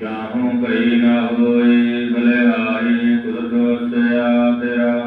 ਜਾਹੋਂ ਕਈ ਨਾ ਹੋਏ ਬਲਿਹਾਰੀ ਕੁਦਰਤ ਵਸਿਆ ਤੇਰਾ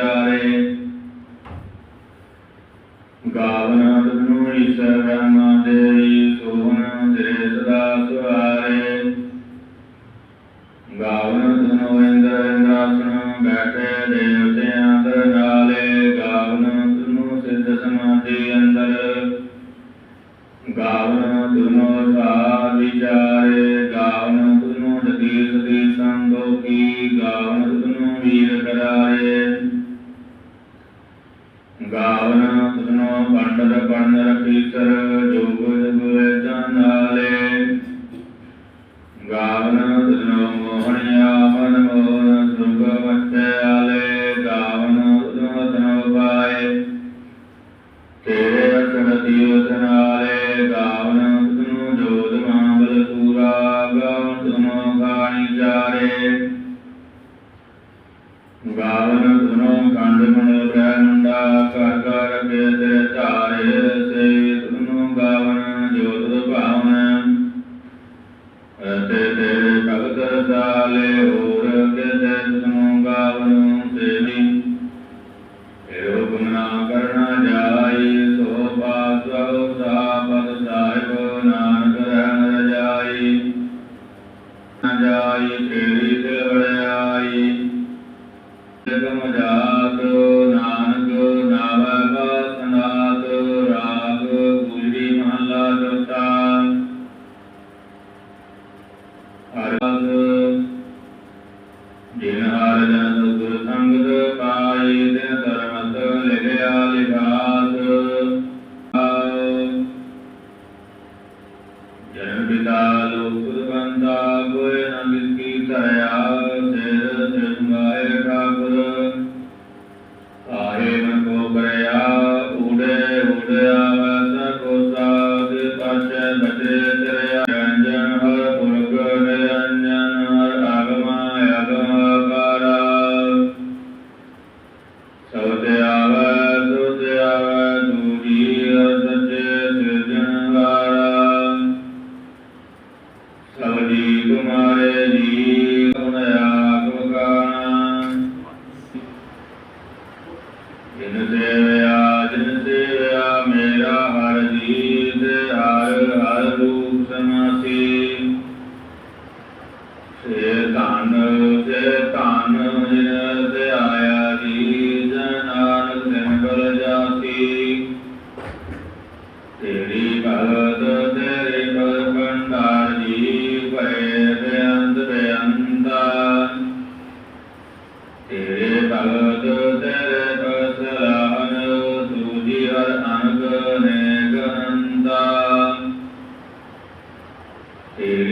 ਵਿਚਾਰੇ ਗਾਵਨਾ ਤਨੂ ਇਸ ਰਾਮਾ ਦੇ ਸਦਾ ਜਨਮ ਪਿਤਾ ਲੋਕ ਬੰਦਾ ਬੋਏ Amen. is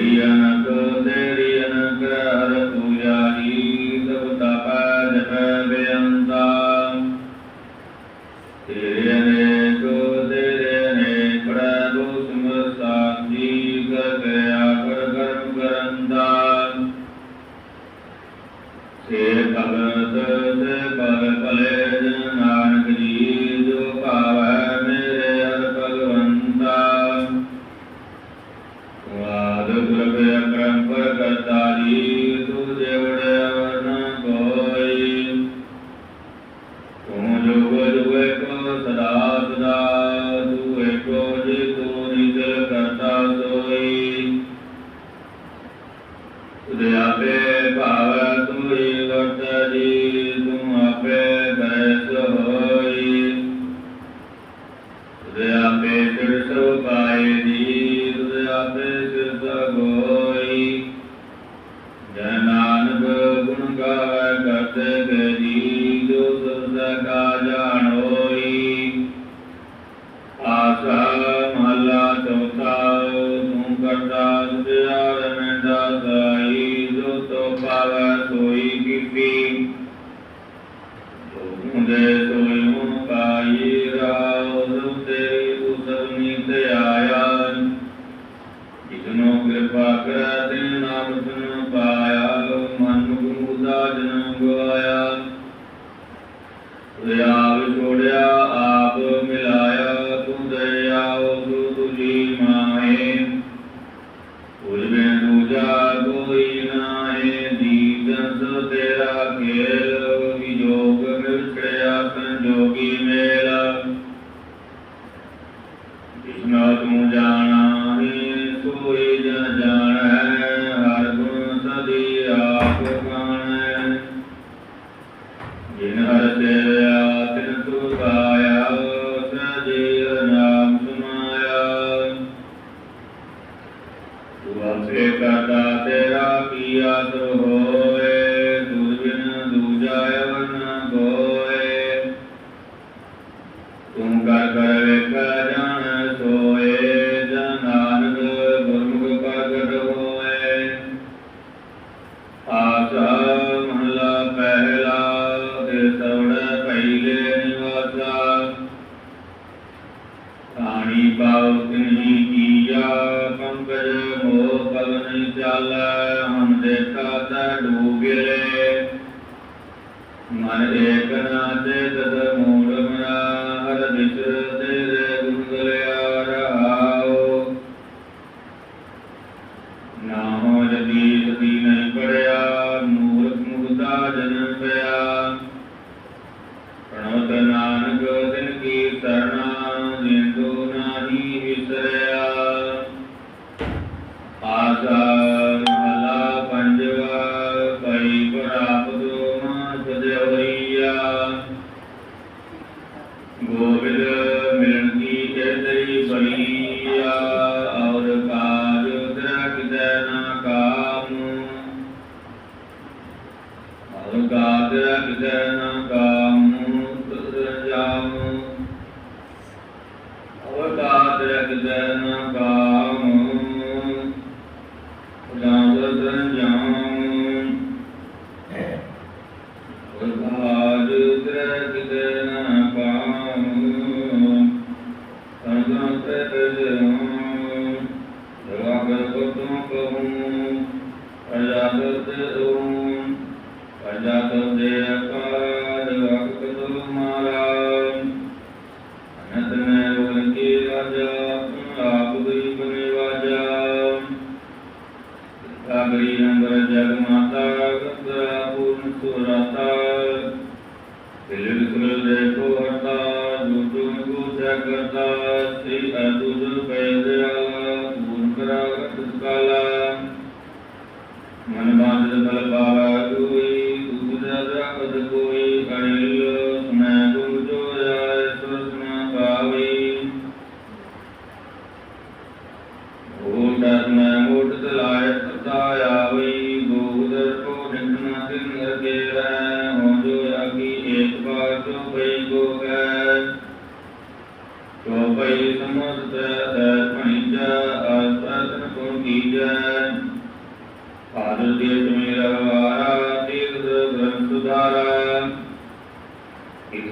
ਤੂੰ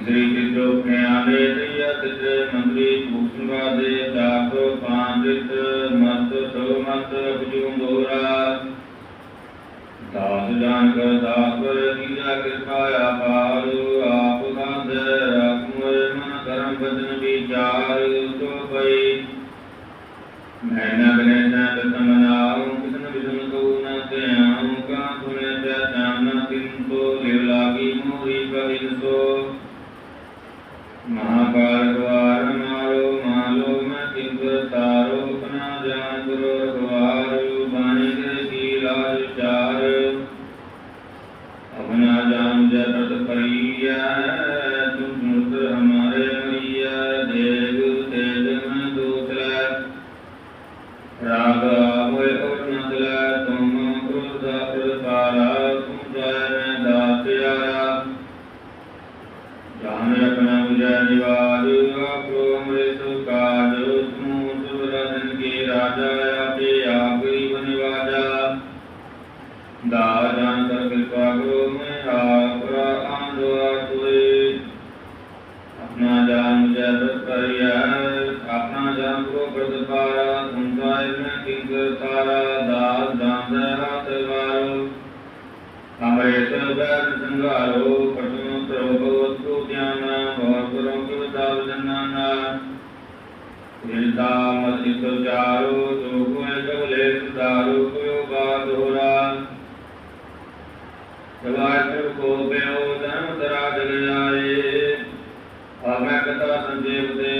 ਸ੍ਰੀ ਜਿਤੋ ਗਿਆਨੇ ਨਿਯਤ ਜੇ ਮੰਦਰੀ ਮੁਖਵਾ ਦੇ ਦਾਤ ਪਾਂਡਿਤ ਮਤ ਸੋ ਮਤ ਬਜੂ ਮੋਰਾ ਦਾਸ ਜਾਨ ਕਰ ਦਾਸ ਪਰ ਨੀਰਾ ਕਿਰਪਾ ਆਪਾਰ ਆਪ ਗੰਧ ਰਖਮਰ ਮਨ ਕਰਮ ਬਦਨ ਵਿਚਾਰ ਤੋ ਪਈ। ਮੈਂ ਨਾ ਬਨੇ ਨਾ ਤਮਨ ਲਾਗੀ ਮੂਰੀ ਕਰਿਨ ਸੋ। ਮਹਾਕਾਰਵਾ ਕੋ ਬਿਉ ਧਰਮ ਤਰਾਜਨ ਆਏ। ਹਮੈ ਕਥਾ ਸੰਜੀਵ ਦੇ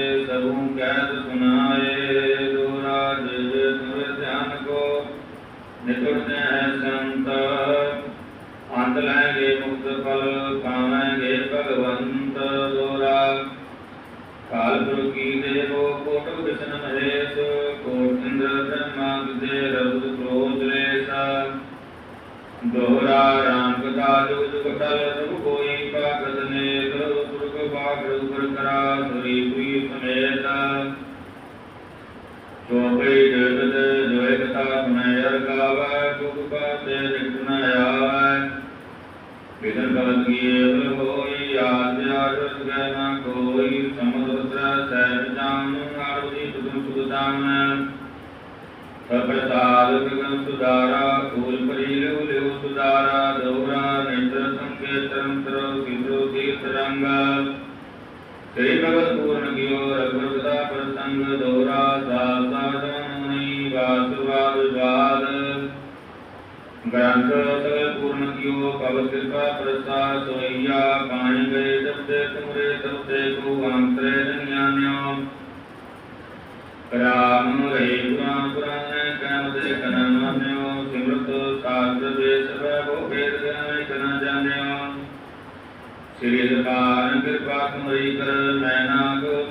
ਕੋਈ ਜਗਤ ਜੋਇ ਕਥਾ ਸੁਣੈ ਅਰਕਾਵੈ ਦੁਖ ਪਾਤੇ ਨਿਕਨ ਆਵੈ ਬਿਨ ਗਲਤ ਕੀਏ ਹੋਈ ਆਦਿ ਆਦਿ ਗੈ ਨਾ ਕੋਈ ਸਮਦਰਤਰਾ ਸਹਿਜ ਜਾਨੁ ਆਰਤੀ ਤੁਮ ਸੁਦਾਨ ਸਭ ਤਾਲ ਗਨ ਸੁਦਾਰਾ ਨਾਨਕ ਪੂਰਨ ਕੀਓ ਕਵਲ ਕਿਰਪਾ ਪ੍ਰਸਾਦ ਸੋਈਆ ਪਾਣੀ ਗਏ ਸਭੇ ਤੁਮਰੇ ਸਭੇ ਕੋ ਅੰਤਰੇ ਨਿਆਨਿਓ ਰਾਮ ਗਏ ਗੁਰਾਂ ਪੁਰਾਣੇ ਕਰਮ ਦੇ ਕਨਾ ਮਾਨਿਓ ਸਿਮਰਤ ਸਾਧ ਦੇ ਸਭੇ ਕੋ ਭੇਦ ਗਿਆਨ ਕਨਾ ਜਾਣਿਓ ਸ੍ਰੀ ਸਤਾਨ ਕਿਰਪਾ ਤੁਮਰੀ ਕਰ ਮੈਂ ਨਾਗੋ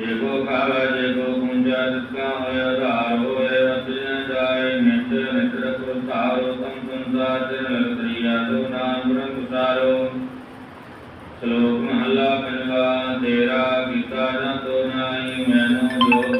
ਜਗੋ ਖਾਵੇ, ਜਗੋ ਗੁੰਜਾ ਜਿਸਕਾ ਹੋਇ ਆਧਾਰ ਹੋਏ ਰਤਨ ਜਾਏ, ਨਿਤ ਨਿਤ ਰਖੋ, ਧਾਰੋ ਤਮ ਸੰਸਾਰ ਤੇ ਲਗਤਰੀਆ ਤੋ ਨਾਮ ਬ੍ਰਹਮ ਉਤਾਰੋ। ਸ਼ਲੋਕ ਮਹਲਾ ਪੰਜਵਾ, ਤੇਰਾ ਕੀਤਾ ਨਾ ਤੋ ਨਾਹੀ, ਮੈਨੂੰ ਜੋ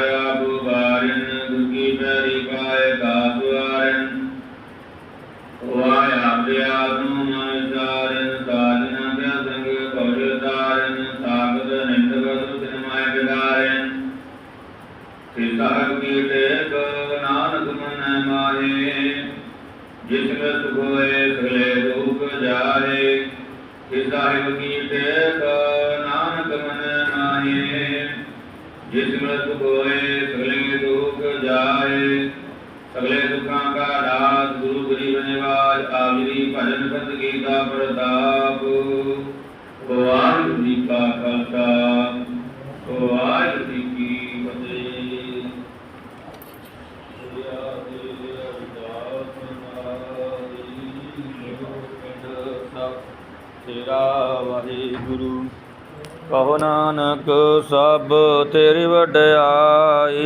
ਜਿਸ ਦਾਹੇ ਵਕੀਲ ਤੇ ਨਾਨਕ ਮਨ ਮਾਏ ਜਿਸ ਮਤ ਕੋਏ ਸਗਲੇ ਦੁਖ ਜਾਏ, ਸਗਲੇ ਦੁਖਾਂ ਕਾ ਵਾਹਿਗੁਰੂ। ਕਹੋ ਨਾਨਕ ਸਭ ਤੇਰੇ ਵਡਿਆਈ।